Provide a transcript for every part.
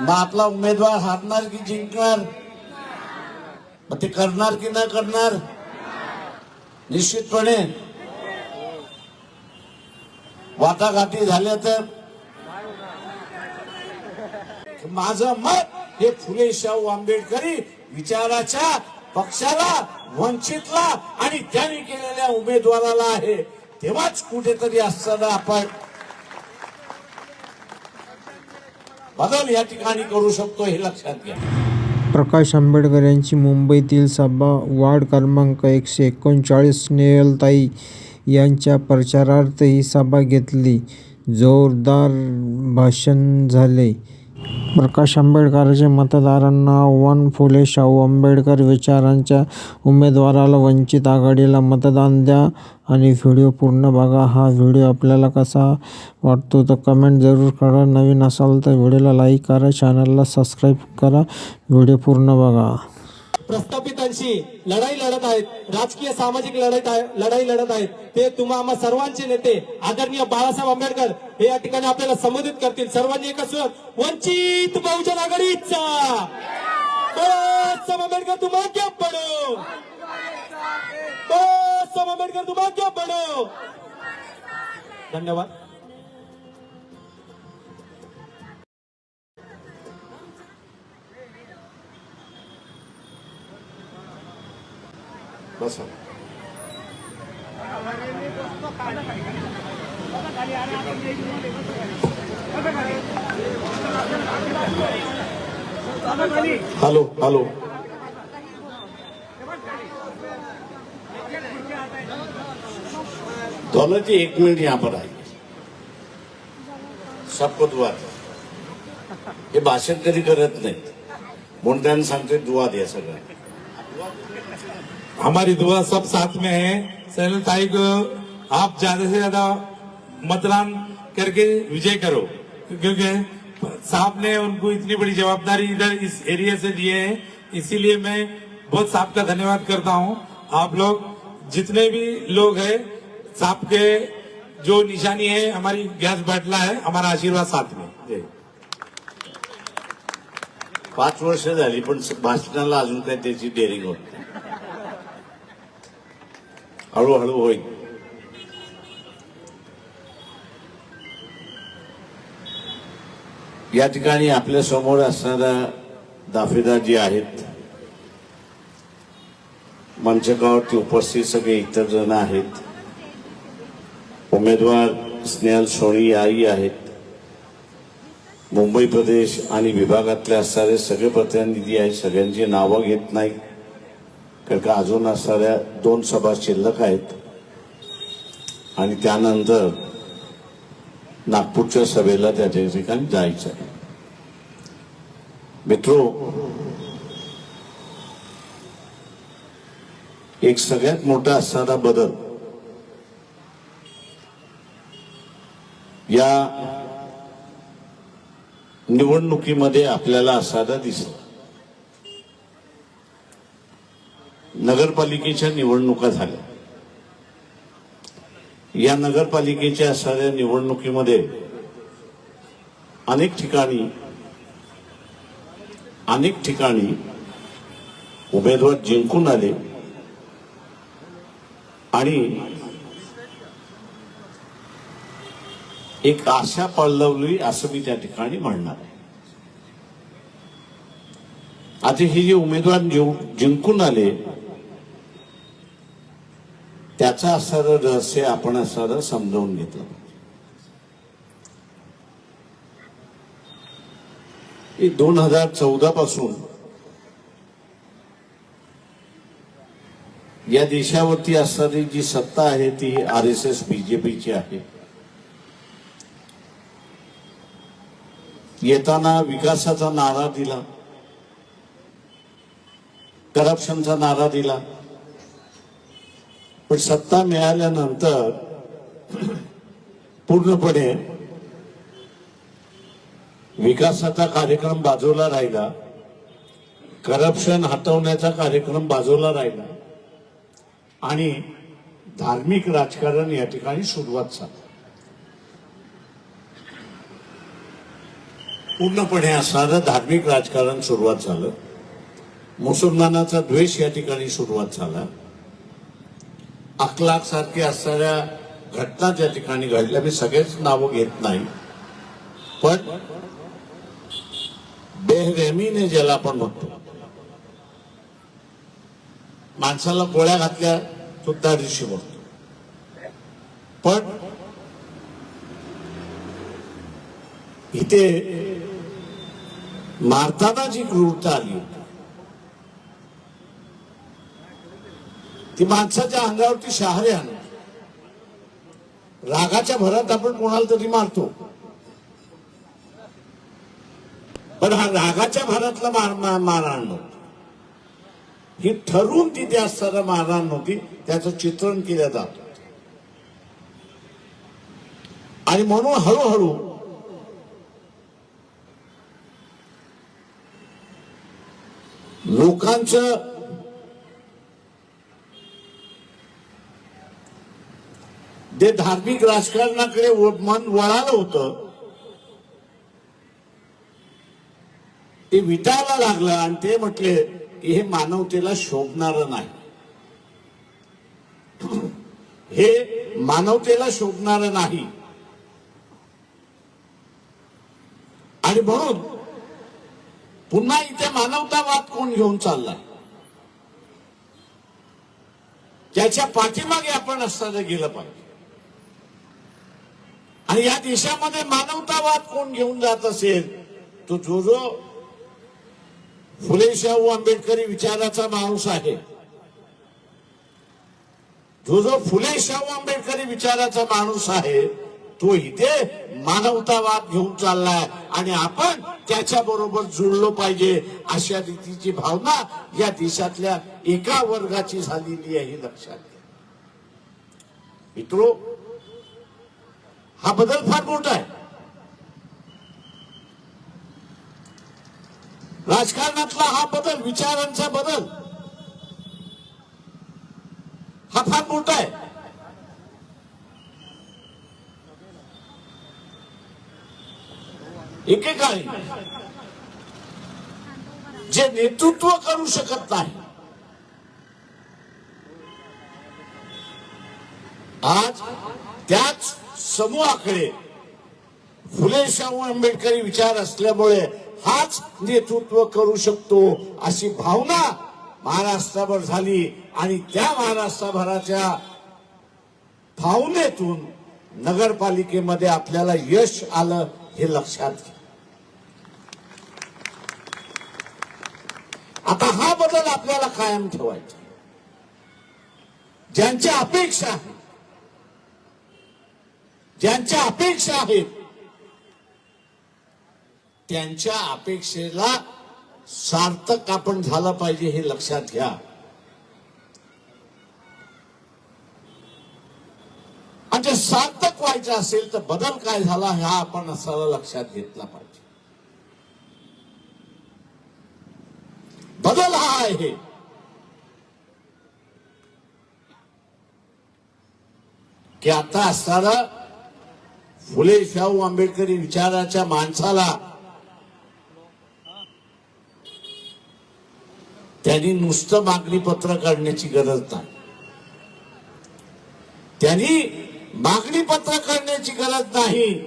मग आपला उमेदवार हारणार की जिंकणार? मग ते करणार की न करणार? निश्चितपणे. वाटाघाटी झाल्या तर? माझं मत हे फुले शाहू आंबेडकरी विचाराच्या पक्षाला वंचितला आणि त्यांनी केलेल्या उमेदवाराला आहे. तेव्हाच कुठेतरी असताना आपण बदल या ठिकाणी करू शकतो हे लक्षात घ्या. प्रकाश आंबेडकर यांची मुंबईतील सभा वार्ड क्रमांक एकशे एकोणचाळीस स्नेहलताई यांच्या प्रचारार्थ ही सभा घेतली. जोरदार भाषण झाले. प्रकाश आंबेडकरांचे मतदारांना आव्हान फुले शाहू आंबेडकर विचारांच्या उमेदवाराला वंचित आघाडीला मतदान द्या आणि व्हिडिओ पूर्ण बघा. हा व्हिडिओ आपल्याला कसा वाटतो तर कमेंट जरूर करा. नवीन असाल तर व्हिडिओला लाईक करा. चॅनलला सबस्क्राईब करा. व्हिडिओ पूर्ण बघा. प्रस्थापितांशी लढाई लढत आहेत राजकीय सामाजिक लढत आहे लढाई लढत आहेत. ते तुम्हा आम्हा सर्वांचे नेते आदरणीय बाळासाहेब आंबेडकर हे या ठिकाणी आपल्याला संबोधित करतील. सर्वांनी एकच सुर वंचित बहुजन आघाडीचा! बाळासाहेब आंबेडकर तुम्हा क्या पडो! बाळासाहेब आंबेडकर तुम्हा क्या पडो! धन्यवाद. असं. Hello hello. दोनों जी एक मिनट यहाँ पर आइए सबको दुआ दे हे भाषण कधी करत नाहीत. म्हणून त्यांना सांगते दुआ द्या सगळं. हमारी दुआ सब साथ में है। सैनिल ताई को आप ज़्यादा से ज़्यादा मतदान करके विजय करो। क्योंकि साहब ने उनको इतनी बड़ी जवाबदारी इधर इस एरिया से दिए है। इसीलिए मैं बहुत साहब का धन्यवाद करता हूँ। आप लोग जितने भी लोग हैं, साहब के जो निशानी है, हमारी गैस बैठला है, हमारा आशीर्वाद साथ में। पाच वर्ष भाषणाला अजून त्याची डेअरिंग होत. हळूहळू होईल या ठिकाणी आपल्यासमोर असणाऱ्या दाफेदार जे आहेत. मंचकावरती उपस्थित सगळे इतर जण आहेत. उमेदवार स्नेहल सोनी आई आहेत. मुंबई प्रदेश आणि विभागातले असणारे सगळे प्रतिनिधी आहेत. सगळ्यांची नावं घेत नाही कारण का अजून असणाऱ्या दोन सभा शिल्लक आहेत. आणि त्यानंतर नागपूरच्या सभेला त्या ठिकाणी जायचं आहे. मित्रो एक सगळ्यात मोठा असणारा बदल या निवडणुकीमध्ये आपल्याला असाधा दिसला. नगरपालिकेच्या निवडणुका झाल्या. या नगरपालिकेच्या असणाऱ्या निवडणुकीमध्ये अनेक ठिकाणी अनेक ठिकाणी उमेदवार जिंकून आले आणि एक आशा पळवली असं मी त्या ठिकाणी म्हणणार आहे. आता हे जे उमेदवार जिंकून आले त्याचं असणारं रहस्य आपण असणारं समजावून घेतलं दोन हजार चौदा पासून या देशावरती असणारी जी सत्ता आहे ती आर एस एस बीजेपीची आहे. येताना विकासाचा नारा दिला करप्शनचा नारा दिला पण सत्ता मिळाल्यानंतर पूर्णपणे विकासाचा कार्यक्रम बाजूला राहिला. करप्शन हटवण्याचा कार्यक्रम बाजूला राहिला. आणि धार्मिक राजकारण या ठिकाणी सुरुवात झाली. पूर्णपणे असणारं धार्मिक राजकारण सुरुवात झालं. मुसलमानाचा द्वेष या ठिकाणी सुरुवात झाला. अखलाक सारखी असणाऱ्या घटना ज्या ठिकाणी घडल्या. मी सगळेच नावं घेत नाही. पण बेहरेमीने ज्याला आपण म्हणतो माणसाला गोळ्या घातल्या तो त्या दिवशी म्हणतो. पण इथे मारताना जी क्रूरता आली ती माणसाच्या अंगावरती शहारे आण रागाच्या भरात आपण कोणाला तरी मारतो. पण हा रागाच्या भरातला मार मा- मारहाण नव्हती ही ठरवून त्या असताना मारहाण नव्हती त्याचं चित्रण केलं जात आणि म्हणून हळूहळू लोकांचं जे धार्मिक राजकारणाकडे मन वळालं होतं ते विटायला लागलं आणि ते म्हटले की हे मानवतेला शोभणार नाही. हे मानवतेला शोभणार नाही. आणि म्हणून पुन्हा इथे मानवतावाद कोण घेऊन चाललाय? त्याच्या पाठीमागे आपण असताना गेलं पाहिजे. आणि या देशामध्ये मानवतावाद कोण घेऊन जात असेल तो जो जो फुले शाहू आंबेडकरी विचाराचा माणूस आहे जो जो फुले शाहू आंबेडकरी विचाराचा माणूस आहे तो इथे मानवतावाद घेऊन चाललाय. आणि आपण त्याच्या बरोबर जुळलो पाहिजे अशा रीतीची भावना या देशातल्या एका वर्गाची झालेली आहे लक्षात घ्या. मित्रो हा बदल फार मोठा आहे. राजकारणातला हा बदल विचारांचा बदल हा फार मोठा आहे. एकेकाळी जे नेतृत्व करू शकत नाही आज त्याच समूहाकडे. फुले शाहू आंबेडकरी विचार असल्यामुळे हाच नेतृत्व करू शकतो अशी भावना महाराष्ट्राभर झाली आणि त्या महाराष्ट्रभराच्या भावनेतून नगरपालिकेमध्ये आपल्याला यश आलं हे लक्षात घ्या. आता हा बदल आपल्याला कायम ठेवायचा ज्यांच्या अपेक्षा आहेत ज्यांच्या अपेक्षा आहेत त्यांच्या अपेक्षेला सार्थक आपण झालं पाहिजे हे लक्षात घ्या. आणि ते सार्थक व्हायचं असेल तर बदल काय झाला हा आपण असाला लक्षात घेतला पाहिजे. बदल हा आहे. की आता असणारा फुले शाहू आंबेडकरी विचाराच्या माणसाला त्यांनी नुसतं मागणी पत्र काढण्याची गरज नाही. त्यांनी मागणी पत्र काढण्याची गरज नाही.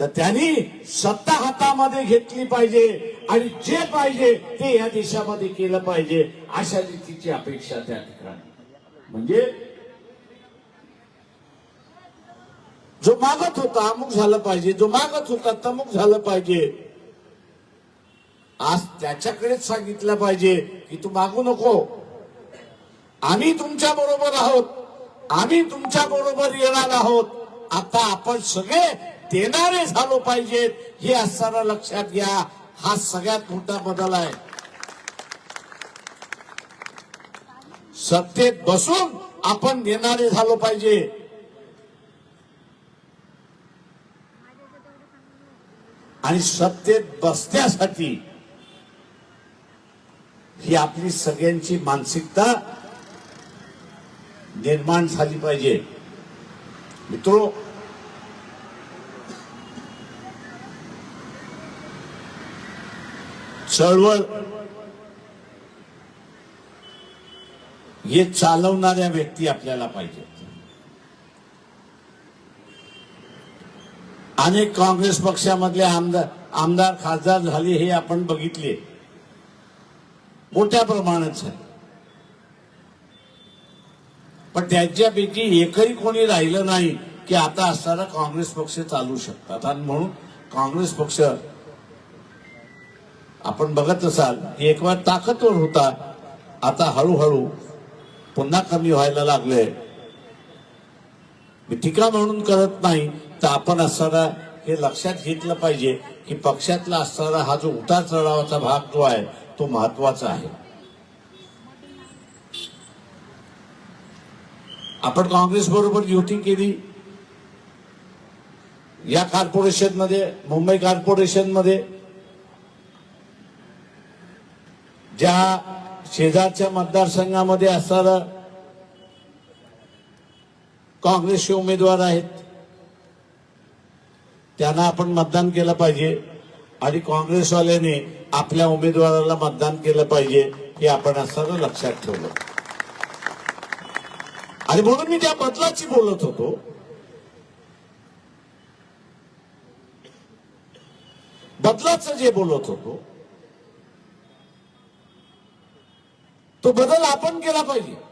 तर त्यांनी सत्ता हातामध्ये घेतली पाहिजे आणि जे पाहिजे ते या देशामध्ये केलं पाहिजे अशा रीतीची अपेक्षा त्या ठिकाणी. म्हणजे जो मागत होता अमुक झालं पाहिजे. जो मागत होता तमुक झालं पाहिजे. आज त्याच्याकडेच सांगितलं पाहिजे की तू मागू नको. आम्ही तुमच्या बरोबर आहोत. आम्ही तुमच्या बरोबर येणार आहोत. आता आपण सगळे देणारे झालो पाहिजेत. हे असताना लक्षात घ्या हा सगळ्यात मोठा बदल आहे. सत्तेत बसून आपण देणारे झालो पाहिजे. आणि सत्तेत बसण्यासाठी ही आपली सगळ्यांची मानसिकता निर्माण झाली पाहिजे. मित्रो चळवळ हे चालवणाऱ्या व्यक्ती आपल्याला पाहिजे. अनेक काँग्रेस पक्षामधले आमदार आमदार खासदार झाले हे आपण बघितले. मोठ्या प्रमाणात झाले. पण त्यांच्यापैकी एकही कोणी राहिलं नाही की आता असताना काँग्रेस पक्ष चालू शकतात. आणि म्हणून काँग्रेस पक्ष आपण बघत असाल एक वेळ ताकदवर होता. आता हळूहळू पुन्हा कमी व्हायला लागले मी टीका म्हणून करत नाही तर आपण असताना हे लक्षात घेतलं पाहिजे की पक्षातला असणारा हा जो उतार चढावाचा भाग जो आहे तो महत्त्वाचा आहे. आपण काँग्रेस बरोबर युती केली. या कॉर्पोरेशनमध्ये मुंबई कॉर्पोरेशनमध्ये ज्या शेजारच्या मतदारसंघामध्ये असणारा काँग्रेसचे उमेदवार आहेत. त्यांना आपण मतदान केलं पाहिजे. आणि काँग्रेसवाल्याने आपल्या उमेदवाराला मतदान केलं पाहिजे हे आपण असताना लक्षात ठेवलं. आणि म्हणून मी त्या बदलाची बोलत होतो. बदलाचं जे बोलत होतो तो बदल आपण केला पाहिजे.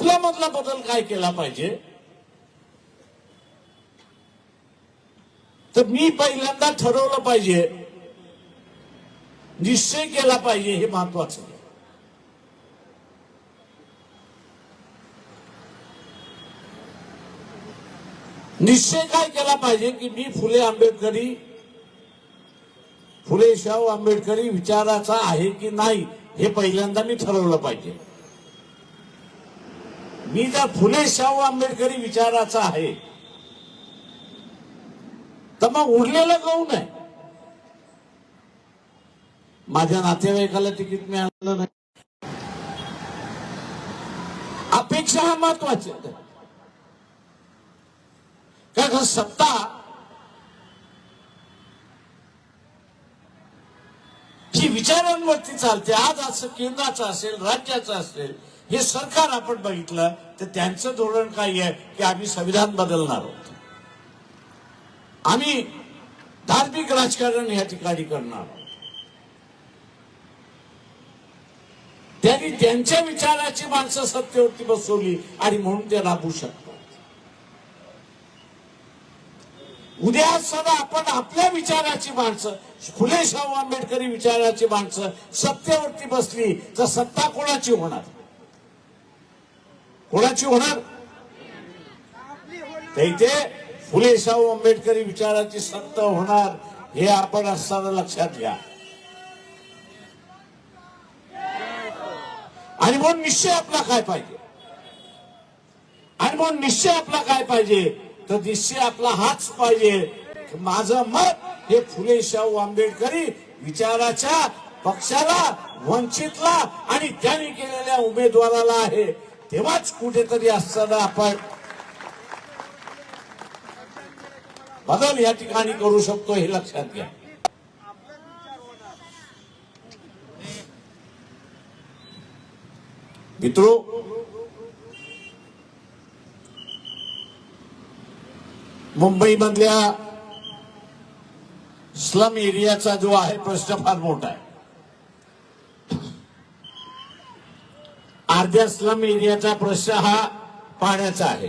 मधला मधला बदल काय केला पाहिजे? तर मी पहिल्यांदा ठरवलं पाहिजे निश्चय केला पाहिजे हे महत्वाचं निश्चय काय केला पाहिजे की मी फुले आंबेडकरी फुले शाहू आंबेडकरी विचाराचा आहे की नाही हे पहिल्यांदा मी ठरवलं पाहिजे. मी जर फुले शाहू आंबेडकरी विचाराचा आहे. तर मग उरलेलं काऊन आहे? माझ्या नातेवाईकाला तिकीट मिळालं नाही. अपेक्षा हा महत्त्वाच्या कारण सत्ता जी विचारांवरती चालते. आज असं केंद्राचं असेल राज्याचं असेल हे सरकार आपण बघितलं तर त्यांचं धोरण काय आहे की आम्ही संविधान बदलणार आहोत. आम्ही धार्मिक राजकारण या ठिकाणी करणार आहोत. त्यांनी त्यांच्या विचाराची माणसं सत्तेवरती बसवली आणि म्हणून ते राबू शकतात. उद्या सदा आपण आपल्या विचाराची माणसं फुले शाहू आंबेडकरी विचाराची माणसं सत्तेवरती बसली तर सत्ता कोणाची होणार? कोणाची होणार? तर इथे फुले शाहू आंबेडकरी विचाराची सत्ता होणार हे आपण असताना लक्षात घ्या. आणि म्हणून निश्चय आपला काय पाहिजे? आणि म्हणून निश्चय आपला काय पाहिजे? तर निश्चय आपला हाच पाहिजे माझं मत हे फुले शाहू आंबेडकरी विचाराच्या पक्षाला वंचितला आणि त्यांनी केलेल्या उमेदवाराला आहे. तेव्हाच कुठेतरी असताना आपण बदल या ठिकाणी करू शकतो हे लक्षात घ्या. मित्रो मुंबईमधल्या स्लम एरियाचा जो आहे प्रश्न फार मोठा आहे. अर्ध्या स्लम एरियाचा प्रश्न हा पाण्याचा आहे.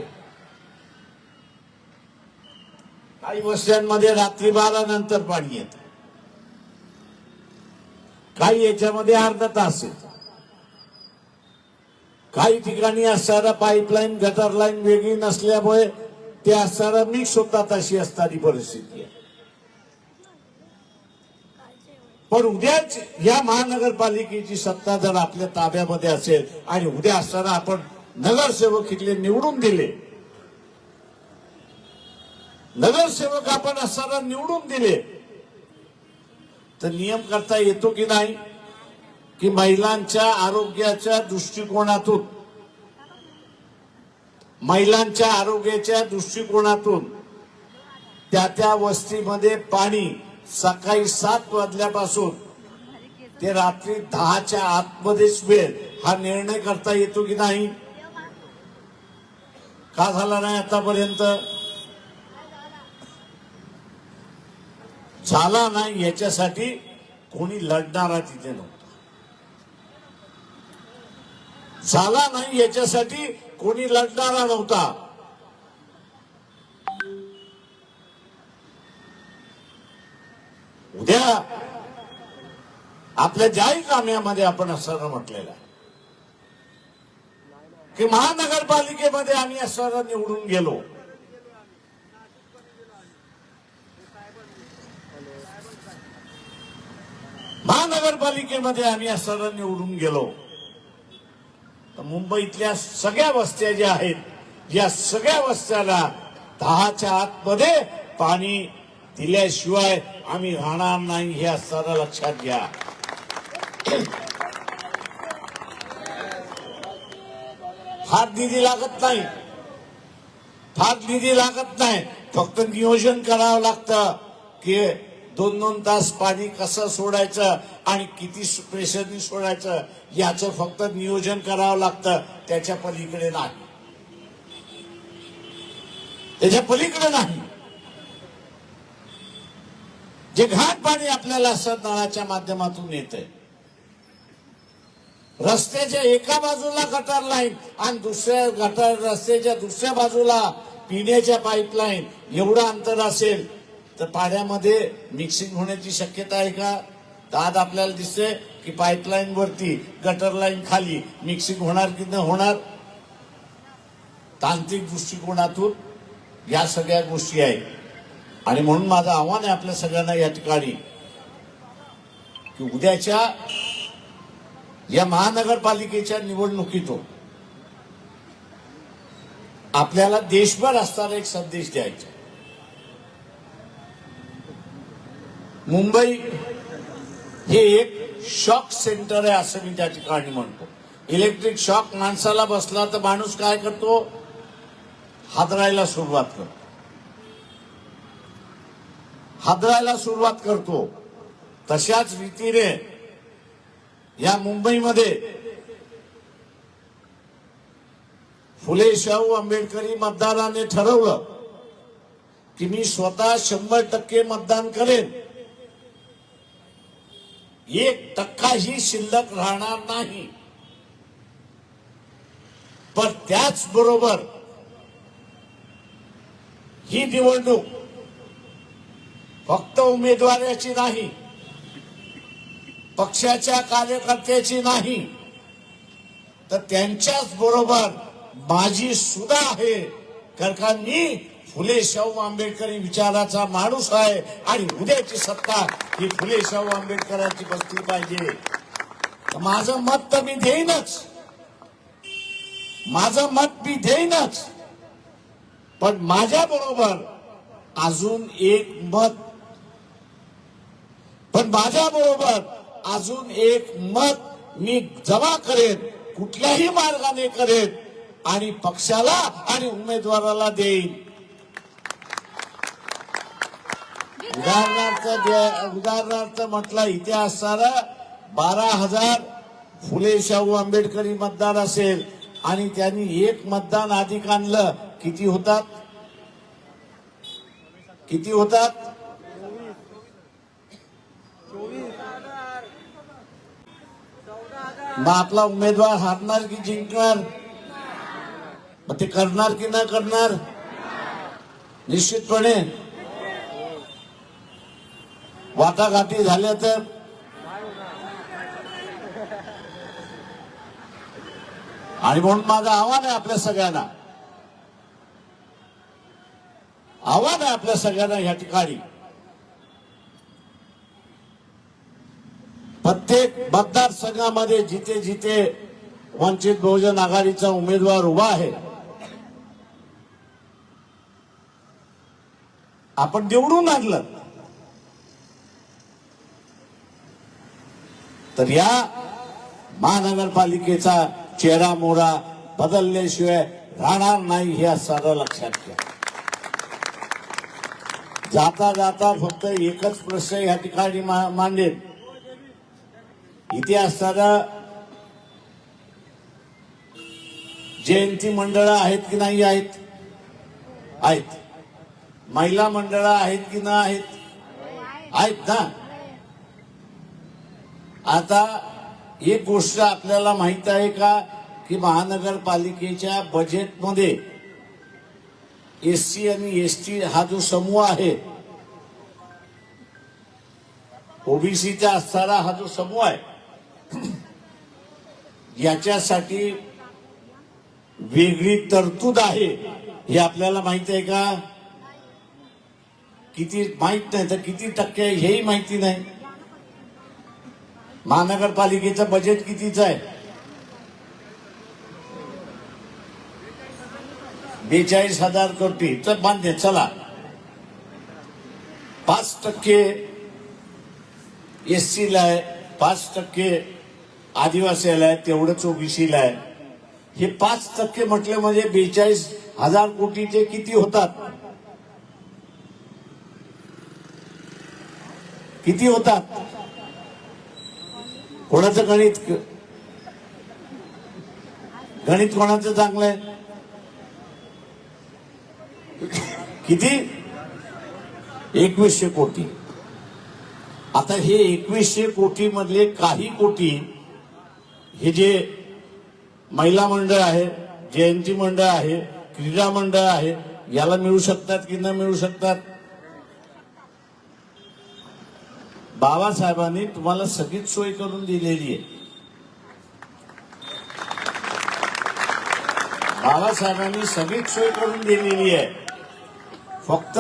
काही वस्त्यांमध्ये रात्री बारा नंतर पाणी येत. काही याच्यामध्ये अर्धा तास येत. काही ठिकाणी असणारा पाईपलाईन गटर लाईन वेगळी नसल्यामुळे ते असणारा मिक्स होतात अशी असणारी परिस्थिती आहे. पण उद्याच या महानगरपालिकेची सत्ता जर आपल्या ताब्यामध्ये असेल आणि उद्या असताना आपण नगरसेवक इथले निवडून दिले नगरसेवक आपण असताना निवडून दिले तर नियम करता येतो की नाही? की महिलांच्या आरोग्याच्या दृष्टिकोनातून महिलांच्या आरोग्याच्या दृष्टिकोनातून त्या त्या वस्तीमध्ये पाणी सकाळी सात वाजल्यापासून ते रात्री दहाच्या आतमध्येच वेळ हा निर्णय करता येतो की नाही? का झाला नाही आतापर्यंत? झाला नाही याच्यासाठी कोणी लढणारा तिथे नव्हता. झाला नाही याच्यासाठी कोणी लढणारा नव्हता उद्या आपल्या जाहीरनाम्यामध्ये आपण असं म्हटलेलं आहे. की महानगरपालिकेमध्ये आम्ही असं निवडून गेलो. महानगरपालिकेमध्ये आम्ही असं निवडून गेलो. तर मुंबईतल्या सगळ्या वस्त्या ज्या आहेत या सगळ्या वस्त्याला दहाच्या आतमध्ये पाणी दिल्याशिवाय आम्ही राहणार नाही हे असताना लक्षात घ्या. फार निधी लागत नाही. फार निधी लागत नाही. फक्त नियोजन करावं लागतं की दोन दोन तास पाणी कसं सोडायचं आणि किती प्रेशरनी सोडायचं याचं फक्त नियोजन करावं लागतं. त्याच्या पलीकडे नाही. त्याच्या पलीकडे नाही. जे घाट पाणी आपल्याला असं नळाच्या माध्यमातून येतंय. रस्त्याच्या एका बाजूला गटार लाईन आणि दुसऱ्या गटार रस्त्याच्या दुसऱ्या बाजूला पिण्याच्या पाईपलाईन एवढं अंतर असेल तर पाण्यामध्ये मिक्सिंग होण्याची शक्यता आहे का? दाद आपल्याला दिसते की पाईपलाईन वरती गटर लाईन खाली मिक्सिंग होणार की न होणार? तांत्रिक दृष्टिकोनातून या सगळ्या गोष्टी आहेत. आणि म्हणून माझं आव्हान आहे आपल्या सगळ्यांना या ठिकाणी की उद्याच्या या महानगरपालिकेच्या निवडणुकीतून आपल्याला देशभर असताना एक संदेश द्यायचा मुंबई हे एक शॉक सेंटर आहे असं मी त्या ठिकाणी म्हणतो. इलेक्ट्रिक शॉक माणसाला बसला तर माणूस काय करतो? हादरायला सुरुवात करतो. हादरायला सुरुवात करतो. तशाच रीतीने या मुंबईमध्ये फुले शाहू आंबेडकरी मतदाराने ठरवलं की मी स्वतः शंभर टक्के मतदान करेन. एक टक्काही शिल्लक राहणार नाही. पण त्याचबरोबर ही निवडणूक फक्त उमेदवाराची नाही पक्षाच्या कार्यकर्त्याची नाही तर त्यांच्याच बरोबर माझी सुद्धा आहे. कारण मी फुले शाहू आंबेडकरी विचाराचा माणूस आहे आणि उद्याची सत्ता ही फुले शाहू आंबेडकरांची बसली पाहिजे. माझं मत तर मी देईनच. माझं मत मी देईनच. पण माझ्या बरोबर अजून एक मत. पण माझ्या बरोबर अजून एक मत मी जमा करेन कुठल्याही मार्गाने करेन आणि पक्षाला आणि उमेदवाराला देईन. उदाहरणार्थ उदाहरणार्थ म्हटलं इथे असणारा बारा हजार फुले शाहू आंबेडकरी मतदार असेल आणि त्यांनी एक मतदान अधिक आणलं किती होतात? किती होतात? मग आपला उमेदवार हारणार की जिंकणार? मग ते करणार की न करणार? निश्चितपणे. वाटाघाटी झाल्या तर? आणि म्हणून माझं आव्हान आहे आपल्या सगळ्यांना. आव्हान आहे आपल्या सगळ्यांना या ठिकाणी. प्रत्येक मतदारसंघामध्ये जिथे जिथे वंचित बहुजन आघाडीचा उमेदवार उभा आहे आपण निवडून आणलं. तर या महानगरपालिकेचा चेहरा मोहरा बदलल्याशिवाय राहणार नाही हे सारं लक्षात घ्या जाता जाता फक्त एकच प्रश्न या ठिकाणी मा- मांडेल इथे जयंती मंडळं आहेत की नाही आहेत? आहेत. महिला मंडळं आहेत की ना आहेत? आहेत ना? आता एक गोष्ट आपल्याला माहीत आहे का की महानगरपालिकेच्या बजेटमध्ये एस सी आणि एस टी हा जो समूह आहे ओबीसीचा असणारा हा जो समूह आहे याच्यासाठी वेगळी तरतूद आहे हे आपल्याला माहीत आहे का? किती माहीत नाही तर किती टक्के हेही माहिती नाही. महानगरपालिकेचं बजेट कितीच आहे? बेचाळीस हजार कोटी. तर मान्य चला. पाच टक्के एस ला आहे पाच टक्के आदिवासीला आहे तेवढंच ओबीसीला आहे. हे पाच टक्के म्हटले म्हणजे बेचाळीस हजार कोटीचे किती होतात? किती होतात? कोणाचं गणित? गणित कोणाचं चांगलं आहे? किती? एकवीसशे कोटी. आता हे एकवीसशे कोटी मधले काही कोटी हे जे महिला मंडळ आहे जयंती मंडळ आहे क्रीडा मंडळ आहे याला मिळू शकतात की न मिळू शकतात? बाबासाहेबांनी तुम्हाला सगळीच सोय करून दिलेली आहे. बाबासाहेबांनी सगळीच सोय करून दिलेली आहे. फक्त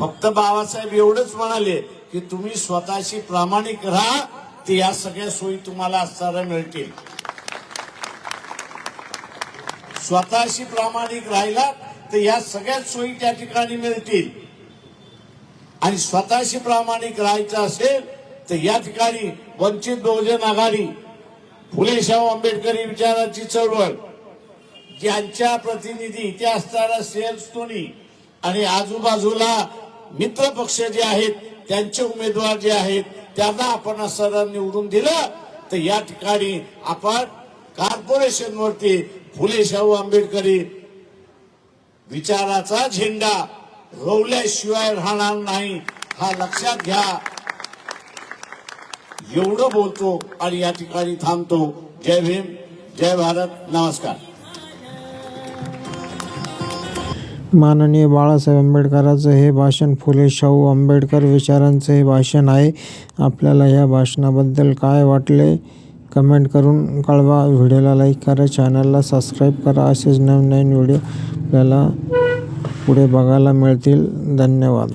फक्त बाबासाहेब एवढंच म्हणाले की तुम्ही स्वतःशी प्रामाणिक राहा ते या सगळ्या सोयी तुम्हाला असणाऱ्या मिळतील. स्वतःशी प्रामाणिक राहिला तर या सगळ्याच सोयी त्या ठिकाणी मिळतील. आणि स्वतःशी प्रामाणिक राहायचं असेल तर या ठिकाणी वंचित बहुजन आघाडी फुले शाहू आंबेडकरी विचाराची चळवळ ज्यांच्या प्रतिनिधी इथे असणारा सेल्सतोनी आणि आजूबाजूला मित्र पक्ष जे आहेत त्यांचे उमेदवार जे आहेत त्यांना आपण असं निवडून दिलं तर या ठिकाणी आपण कॉर्पोरेशनवरती फुले शाहू आंबेडकरी विचाराचा झेंडा रोवल्याशिवाय राहणार नाही हा लक्षात घ्या. एवढं बोलतो आणि या ठिकाणी थांबतो. जय भीम जय भारत नमस्कार. माननीय बाळासाहेब आंबेडकरांचं हे भाषण फुले शाहू आंबेडकर विचारांचं हे भाषण आहे. आपल्याला या भाषणाबद्दल काय वाटले कमेंट करून कळवा. व्हिडिओला लाईक करा चॅनलला सबस्क्राईब करा. असेच नवनवीन नवीन व्हिडिओ आपल्याला पुढे बघायला मिळतील. धन्यवाद.